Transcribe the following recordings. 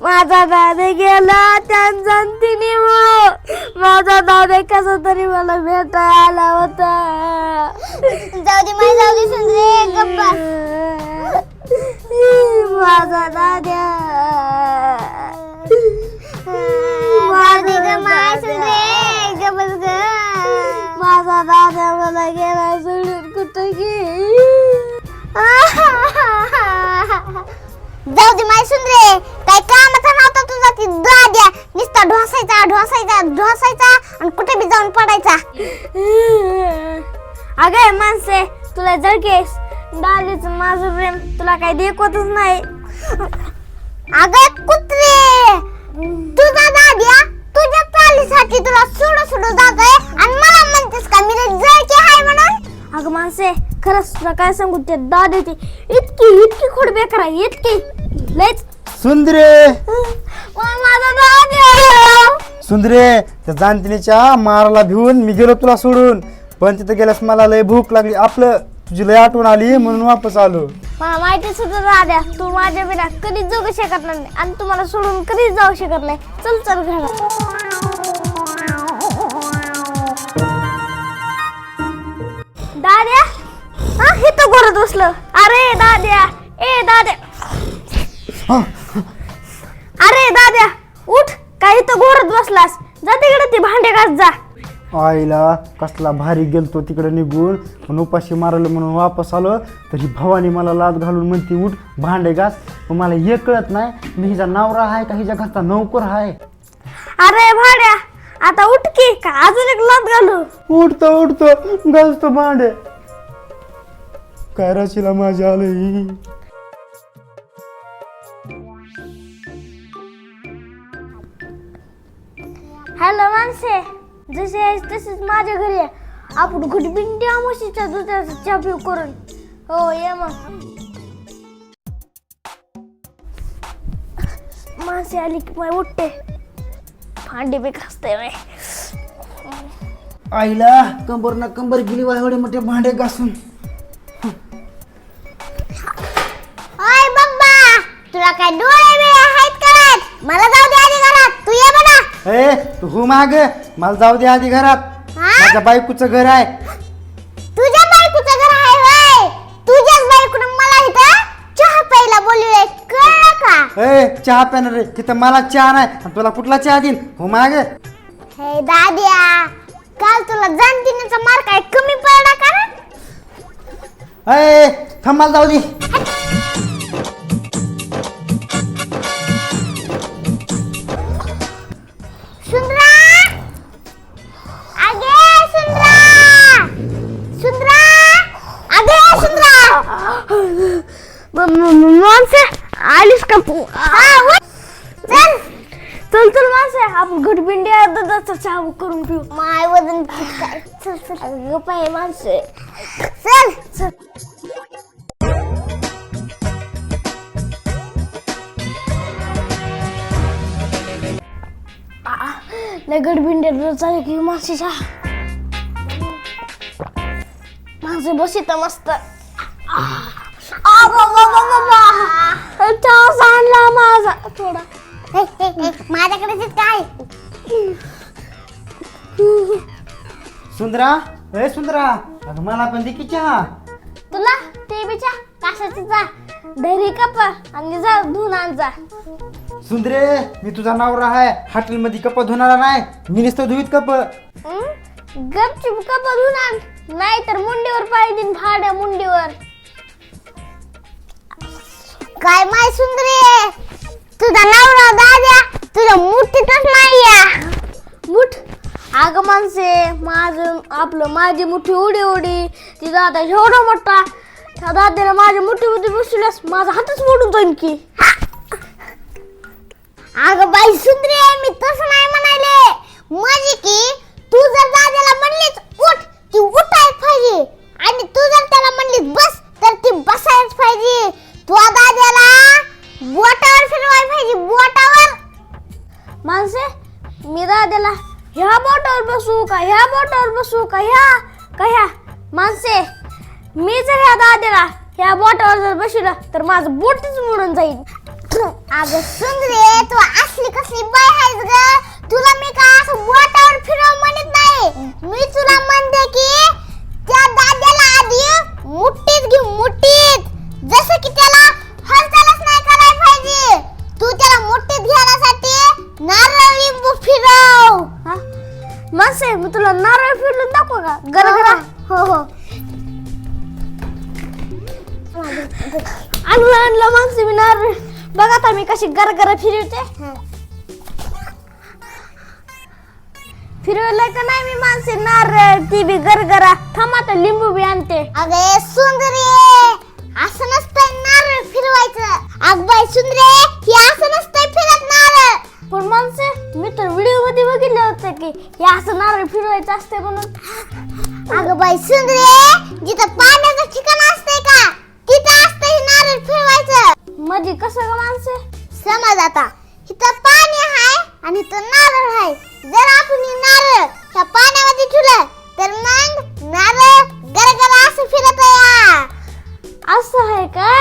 माझा दादा गेला त्यांचा तिने माझा दादा कसा तरी मला भेटायला आला होता. जाऊ दे माय जाऊ दे सुंदरे गप्पा माझा दादा माझा दादा मला गेला सोडून कुठं गे जाऊ दे माय सुंदरे काय कामाचा नव्हता तुझा ती दाद्या नुसता ढोसायचा ढोसायचा ढोसायचा आणि कुठे बी जाऊन पडायचा. अगं माणसे तुला जर केस दादीचं माझं प्रेम तुला काही देखवतच नाही. अगं कुत्रे तुझा दाद्या तुझ्या चालीसाठी तुला सोडू सोडू जातोय आणि मला म्हणतेस का मी जळकी हाय म्हणून? अगं माणसे खरंच तुला काय सांगू ते दादीची इतकी इतकी खोड बेकार आहे इतकी. लयच. सुंदरे! दादा सुंदरे त्या जाणतीच्या माराला भिवून मी गेलो तुला सोडून. पण तिथं गेल्यास मला लय भूक लागली. आपलं तुझी लय आठवण आली म्हणून वापस आलो. मला माहितीच होतं दाद्या तू माझ्या बिना कधीच जगू शकत नाही आणि तू मला सोडून कधीच जाऊ शकत नाही. चल चल घरात. दाद्या? हा हे तर घरात बसलं. अरे दाद्या. ए दाद्या. अरे दाद्या. उठ काही तर घोरत बसलास? जा तिकडे ती भांडे घास जा. आईला कसला भारी गेलतो तिकडे निघून. पण उपाशी मारलं म्हणून वापस आलो तरी भवानी मला लाद घालून म्हणते उठ भांडे घास. पण मला हे कळत नाही मी हिचा नवरा आहे का? हिच्या घरचा नौकर आहे. अरे भाड्या आता उठ की का अजून एक लात घालू? उठतो उठतो घालतो भांडे. काय राशीला माझ्या आलं हॅलो माणसे जसे आहेस तसेच माझ्या घरी आहे आपण घुटबिंडी अमाशीच्या दुधाचा चहा पिऊ करून? हो ये मग. माणसे आली की मग उठते. भांडी बी घासते मी आईला कंबर ना कंबर गेली एवढे मोठे भांडे घासून. ए तू हो माग? मला जाऊ दे आधी घरात. हा? माझ्या बायकोचं घर आहे. तुझ्या बायकोचं घर आहे होय तुझ्याच बायकोनं मला इथं चहा प्यायला बोलवलंय. कळलं का? ए चहा प्यानं रे. तिथं मला चहा नाही. आणि तुला कुठला चहा देईन? हो माग. हे दाद्या काल तुला जानतीनेचा मार काय कमी पडला का रे? ए थांब मला जाऊ दे. माणसे आलीस का हा. चल चल चल माणसे आपण घुटबिंडी दुधाचा चहा करून पिऊ माय वजन चल चल अगं पाय माणसे चल चल लय गडबिंडी दूध चालू की माणसेच्या माझे बस इथं मस्त आ, बा, बा, बा, बा, बा. चहा सांडला माझा थोडा हे, हे, हे, माझ्याकडे काय सुंदरा ए सुंदरा अगं मला पण दे की चहा. तुला? ते बिचा काशाची जा दरी कप आणि जा जा. सुंदरे मी तुझा नवरा आहे. हॉटेलमध्ये कप धुणारा नाही. मी नुसतं धुईत कप? गपचूप कप धुवून आण. नाही तर मुंडीवर दिन भाड्या मुंडीवर. काय माय सुंदरी तुझा नवरा दाद्या तुझ्या मुठीतच नाहीये. मुठ? अग माणसे माझं आपलं माझी मुठी उडी उडी. ती दादा एवढा मोठा. त्या दाद्याला माझ्या मुठीमध्ये बसल्यास माझा हातच मोडून जाईल की. अगं बाई सुंदरी आहे मी तसं नाही म्हणाले. म्हणजे की तू जर दादाला म्हणलीस उठ ती उठायच पाहिजे. आणि तू जर त्याला म्हणलीस बस तर ती बसायच पाहिजे. तू दादाला बोटावर फिरवाय पाहिजे बोटावर माणसे मी दाद्याला ह्या बोटावर बसू का ह्या बोटावर बसू का ह्या का ह्या? माणसे मी जर ह्या दाद्याला ह्या बोटावर जर बसलं तर माझं बोटच मोडून जाईल अगं सुंदरे तू असली कसली बाय आहेस ग. तुला मी का असं बोटावर फिर का गरगरा हो. हो आणलं आणलं माणसे मी नारळ बघ आता मी कशी गरगरा फिरवते. फिरवलंय का नाही मी माणसे नारळ ती बी गरगरा. थांब आता लिंबू बी आणते. अगे सुंदरे असं नसतंय नारळ फिरवायचं. अग बाई सुंदरे हे असं नसतंय फिरत नारळ पण माणसे मी तर व्हिडिओमध्ये बघितलं होतं की हे असं नारळ फिरवायचं असते म्हणून. बाई सुंदरे जिथं पाण्याचं ठिकाण असतंय का तिथं असतंय हे नारळ फिरवायचं. म्हणजे कसं का माणसे? समज आता इथं पाणी आहे आणि इथं नारळ आहे. जर आपण हे नारळ ह्या पाण्यामध्ये ठेवलं तर मग नारळ गरगर असं फिरत या असं आहे का?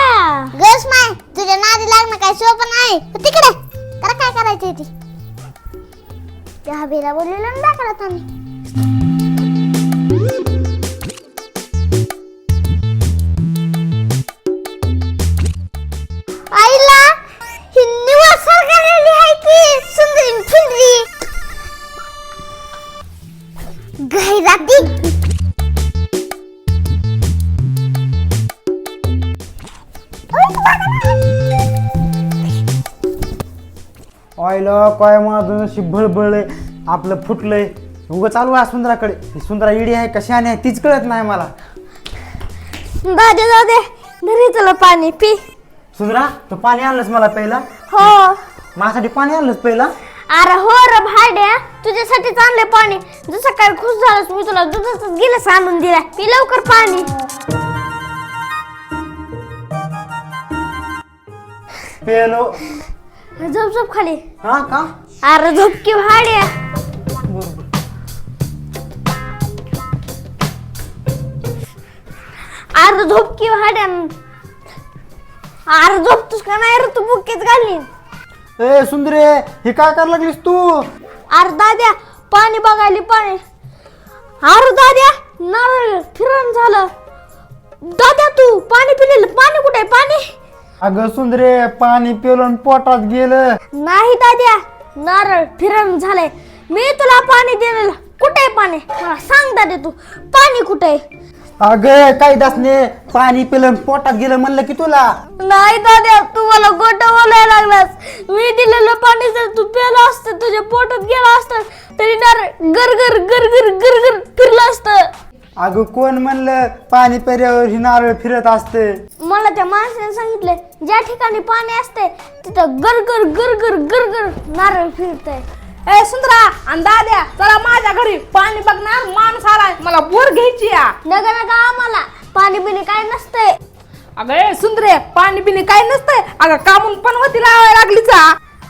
गस माय तुझ्या नादी लागणं काय सोपं नाही. तिकडे. तर काय करायचंय ती? त्या हबीला बोललेलं ना दाखवत आम्ही ऑइल काय माझं नशीब भळभळलंय आपलं फुटलंय. उगं चालू आहे सुंदराकडे. ही सुंदरा इडी आहे का शहाणी आहे तीच कळत नाही मला. दादे दादे घरी तुला पाणी पी. सुंदरा तू पाणी आणलंस मला पहिला? हो. माझ्यासाठी पाणी आणलंस पहिला? अरे हो र भाड्या तुझ्यासाठी चांगले पाणी. जसं काय खुश झालंस मी तुला दुधाच गिलास आणून दिला पी लवकर पाणी. पेलो. झोप झोप खाली. हा का? अरे झोप की भाड्या बरोबर अरे झोप की भाड्या अरे झोपतोस का नाही रे तू बुकेच घाली ए सुंदरे हे काय करायला लागलीस तू? अरे दाद्या पाणी बघायली पाणी. अरे दाद्या नारळ फिरण झालं. दाद्या तू पाणी पिलेलं पाणी कुठे पाणी? अगं सुंदरे पाणी पेलो आणि पोटात गेलं. नाही दाद्या नारळ फिरण झालंय. मी तुला पाणी दिलेलं. कुठे आहे पाणी? मला सांग दाद्या तू. पाणी कुठे आहे? अगं काही दासने पाणी पेलं आणि पोटात गेलं म्हणलं की तुला. नाही दाद्या तू मला गोट बोलायला लागलास. मी दिलेलं पाणी जर तू प्यालं असतं तुझ्या पोटात गेलं असतं तरी नारळ गरगर गरगर गरगर फिरलं असतं. अगं कोण म्हणलं पाणी पेऱ्यावर ही नारळ फिरत असते? मला त्या माणसाने सांगितले ज्या ठिकाणी पाणी असते तिथं गरगर गरगर गरगर नारळ फिरतय. ए सुंदरा आणि दाद्या चला माझ्या घरी पाणी बघणार माणूस आलाय. मला बोर घ्यायची या. नका नका आम्हाला. पाणी बिणी काय नसतंय. अगं ए सुंदरे पाणी बिणी काय नसतंय. अगं कामून पण होती लावायला लागली चा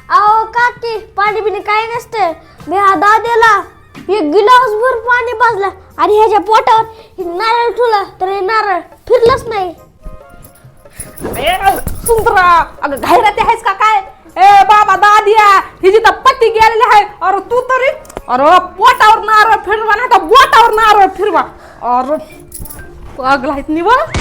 अहो काकी पाणी बिणी काय नसतंय. मी हा दाद्याला एक गिलास भर पाणी पाजलं आणि ह्याच्या पोटावर हे नारळ ठेवला तर हे नारळ फिरलंच नाही. सुंदरा अगं घायराती आहेस का काय? ए बाबा दादिया ही तर पट्टी गेलेली आहे अरे तू तरी अरे पोटावर नारळ फिरवा नाही का बोटावर नारळ फिरवा. अरे पागल आहेत निवड